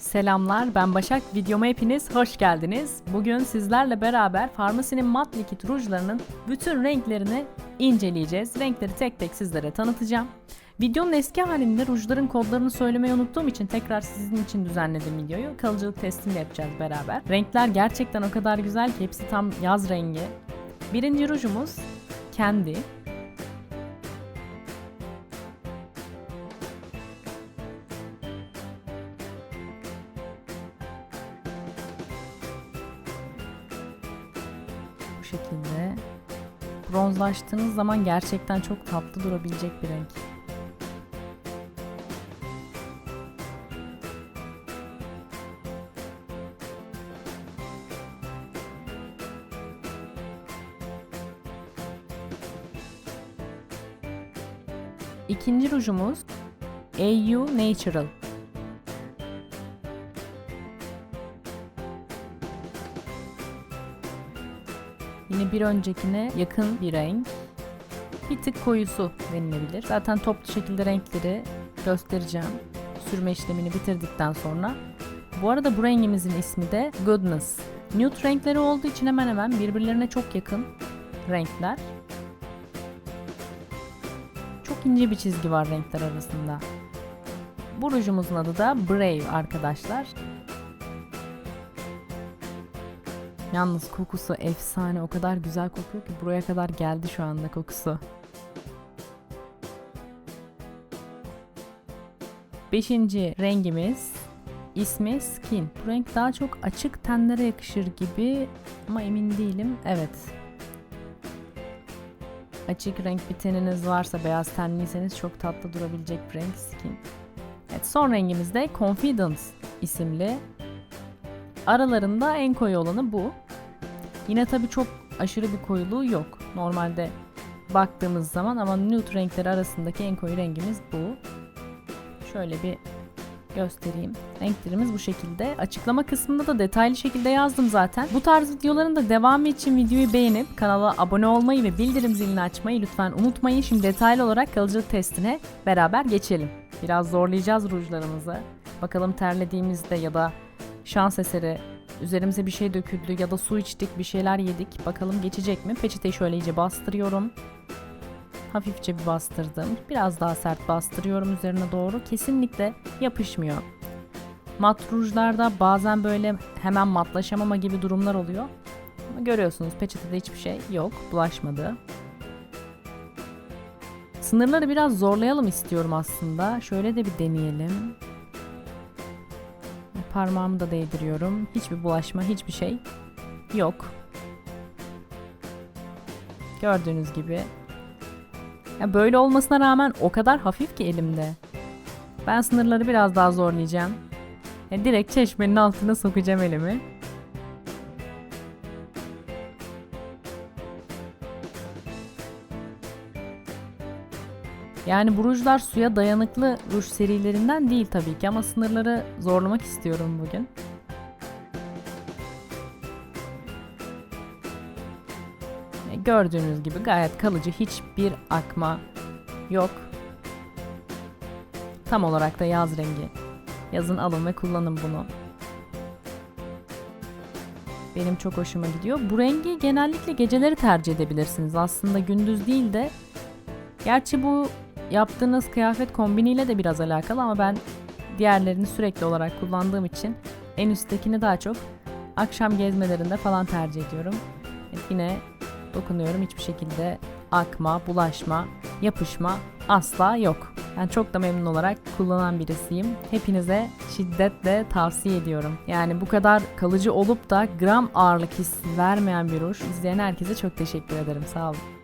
Selamlar, ben Başak. Videoma hepiniz hoş geldiniz. Bugün sizlerle beraber Farmasi'nin mat likit rujlarının bütün renklerini inceleyeceğiz. Renkleri tek tek sizlere tanıtacağım. Videonun eski halinde rujların kodlarını söylemeyi unuttuğum için tekrar sizin için düzenledim videoyu. Kalıcılık testini yapacağız beraber. Renkler gerçekten o kadar güzel ki hepsi tam yaz rengi. Birinci rujumuz Candy. Şekilde. Bronzlaştığınız zaman gerçekten çok tatlı durabilecek bir renk. İkinci rujumuz AU Natural. Yine bir öncekine yakın bir renk. Bir tık koyusu denilebilir. Zaten toplu şekilde renkleri göstereceğim. Sürme işlemini bitirdikten sonra. Bu arada bu rengimizin ismi de Goodness. Nude renkleri olduğu için hemen hemen birbirlerine çok yakın renkler. Çok ince bir çizgi var renkler arasında. Bu rujumuzun adı da Brave arkadaşlar. Yalnız kokusu efsane. O kadar güzel kokuyor ki buraya kadar geldi şu anda kokusu. Beşinci rengimiz ismi Skin. Bu renk daha çok açık tenlere yakışır gibi ama emin değilim. Evet. Açık renk bir teniniz varsa, beyaz tenliyseniz çok tatlı durabilecek bir renk Skin. Evet, son rengimiz de Confidence isimli Aralarında en koyu olanı bu. Yine tabi çok aşırı bir koyuluğu yok. Normalde baktığımız zaman ama nude renkleri arasındaki en koyu rengimiz bu. Şöyle bir göstereyim. Renklerimiz bu şekilde. Açıklama kısmında da detaylı şekilde yazdım zaten. Bu tarz videoların da devamı için videoyu beğenip kanala abone olmayı ve bildirim zilini açmayı lütfen unutmayın. Şimdi detaylı olarak kalıcılık testine beraber geçelim. Biraz zorlayacağız rujlarımızı. Bakalım terlediğimizde ya da şans eseri üzerimize bir şey döküldü ya da su içtik bir şeyler yedik. Bakalım geçecek mi? Peçeteyi şöyle iyice bastırıyorum. Hafifçe bir bastırdım. Biraz daha sert bastırıyorum üzerine doğru. Kesinlikle yapışmıyor. Mat rujlarda bazen böyle hemen matlaşamama gibi durumlar oluyor. Ama görüyorsunuz peçetede hiçbir şey yok. Bulaşmadı. Sınırları biraz zorlayalım istiyorum aslında. Şöyle de bir deneyelim. Parmağımı da değdiriyorum. Hiçbir bulaşma, hiçbir şey yok. Gördüğünüz gibi. Ya böyle olmasına rağmen o kadar hafif ki elimde. Ben sınırları biraz daha zorlayacağım. Ya direkt çeşmenin altına sokacağım elimi. Yani bu rujlar suya dayanıklı ruj serilerinden değil tabii ki ama sınırları zorlamak istiyorum bugün. E, Gördüğünüz gibi gayet kalıcı hiçbir akma yok. Tam olarak da yaz rengi. Yazın alın ve kullanın bunu. Benim çok hoşuma gidiyor. Bu rengi genellikle geceleri tercih edebilirsiniz. Aslında gündüz değil de Gerçi bu yaptığınız kıyafet kombiniyle de biraz alakalı ama ben diğerlerini sürekli olarak kullandığım için en üsttekini daha çok akşam gezmelerinde falan tercih ediyorum. Yine dokunuyorum hiçbir şekilde akma, bulaşma, yapışma asla yok. Ben çok da memnun olarak kullanan birisiyim. Hepinize şiddetle tavsiye ediyorum. Yani bu kadar kalıcı olup da gram ağırlık hissi vermeyen bir ruj. İzleyen herkese çok teşekkür ederim. Sağ olun.